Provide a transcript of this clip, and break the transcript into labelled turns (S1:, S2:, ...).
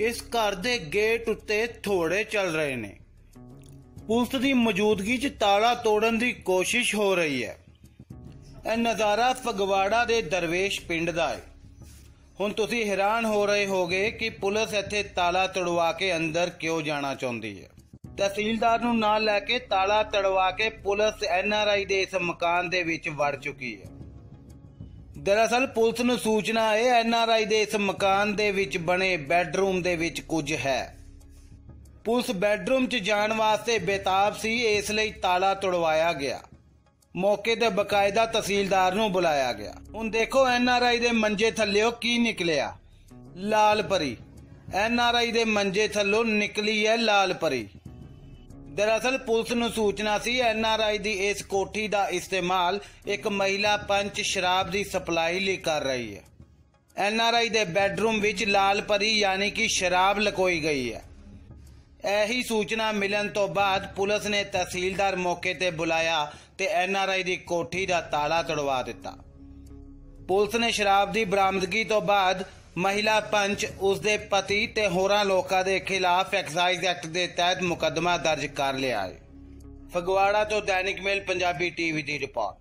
S1: ਇਸ ਘਰ ਦੇ ਗੇਟ ਉੱਤੇ ਥੋੜੇ ਚੱਲ ਰਹੇ ਨੇ। ਪੁਲਿਸ ਦੀ ਮੌਜੂਦਗੀ 'ਚ ਤਾਲਾ ਤੋੜਨ ਦੀ ਕੋਸ਼ਿਸ਼ ਹੋ ਰਹੀ ਹੈ। ਇਹ ਨਜ਼ਾਰਾ ਫਗਵਾੜਾ ਦੇ ਦਰਵੇਸ਼ ਪਿੰਡ ਦਾ ਹੈ। ਹੁਣ ਤੁਸੀਂ ਹੈਰਾਨ ਹੋ ਰਹੇ ਹੋਗੇ ਕਿ ਪੁਲਿਸ ਇੱਥੇ ਤਾਲਾ ਤੜਵਾ ਕੇ ਅੰਦਰ ਕਿਉਂ ਜਾਣਾ ਚਾਹੁੰਦੀ ਹੈ। ਤਹਿਸੀਲਦਾਰ ਨੂੰ ਨਾਲ ਲੈ ਕੇ ਤਾਲਾ ਤੜਵਾ ਕੇ ਪੁਲਿਸ ਐਨਆਰਆਈ ਦੇ ਇਸ ਮਕਾਨ ਦੇ ਵਿੱਚ ਵੜ ਚੁੱਕੀ ਹੈ। ਦਰਅਸਲ ਪੁਲਿਸ ਨੂੰ ਸੂਚਨਾ ਹੈ ਆਈ ਦੇ ਇਸ ਮਕਾਨ ਦੇ ਵਿੱਚ ਬਣੇ ਬੈੱਡਰੂਮ ਦੇ ਵਿੱਚ ਕੁਝ ਹੈ। ਪੁਲਿਸ ਬੈੱਡਰੂਮ 'ਚ ਜਾਣ ਵਾਸਤੇ ਬੇਤਾਬ ਸੀ, ਇਸ ਲਈ ਤਾਲਾ ਤੜਵਾਇਆ ਗਿਆ। ਮੌਕੇ ਤੇ ਬਕਾਇਦਾ ਤਹਿਸੀਲਦਾਰ ਨੂੰ ਬੁਲਾਇਆ ਗਿਆ। ਹੁਣ ਦੇਖੋ, ਐਨ ਆਰ ਆਈ ਦੇ ਮੰਜੇ ਥੱਲੇੋਂ ਕੀ ਨਿਕਲਿਆ। ਲਾਲ ਪਰੀ। ਐਨ ਆਰ ਆਈ ਦੇ ਮੰਜੇ ਥੱਲੋਂ ਨਿਕਲੀ ਹੈ ਲਾਲ ਪਰੀ। ਦਰਅਸਲ ਪੁਲਿਸ ਨੂੰ ਸੂਚਨਾ ਸੀ ਐਨਆਰਆਈ ਦੀ ਇਸ ਕੋਠੀ ਦਾ ਇਸਤੇਮਾਲ ਇੱਕ ਮਹਿਲਾ ਪੰਚ ਸ਼ਰਾਬ ਦੀ ਸਪਲਾਈ ਲਈ ਕਰ ਰਹੀ ਹੈ। ਐਨਆਰਆਈ ਦੇ ਬੈੱਡਰੂਮ ਵਿੱਚ ਲਾਲ ਪਰੀ ਯਾਨੀ ਕਿ ਸ਼ਰਾਬ ਲਕੋਈ ਗਈ ਹੈ। ਇਹੀ ਸੂਚਨਾ ਮਿਲਣ ਤੋਂ ਬਾਅਦ ਪੁਲਿਸ ਨੇ ਤਹਿਸੀਲਦਾਰ ਮੌਕੇ ਤੇ ਬੁਲਾਇਆ ਤੇ ਐਨਆਰਆਈ ਦੀ ਕੋਠੀ ਦਾ ਤਾਲਾ ਤੜਵਾ ਦਿੱਤਾ। ਪੁਲਿਸ ਨੇ ਸ਼ਰਾਬ ਦੀ ਬਰਾਮਦਗੀ ਤੋਂ ਬਾਅਦ ਮਹਿਲਾ ਪੰਚ ਉਸ ਦੇ ਪਤੀ ਤੇ ਹੋਰਾਂ ਲੋਕਾਂ ਦੇ ਖਿਲਾਫ ਐਕਸਾਈਜ਼ ਐਕਟ ਦੇ ਤਹਿਤ ਮੁਕੱਦਮਾ ਦਰਜ ਕਰ ਲਿਆ ਹੈ। ਫਗਵਾੜਾ ਤੋਂ ਦੈਨਿਕ ਮੇਲ ਪੰਜਾਬੀ ਟੀਵੀ ਦੀ ਰਿਪੋਰਟ।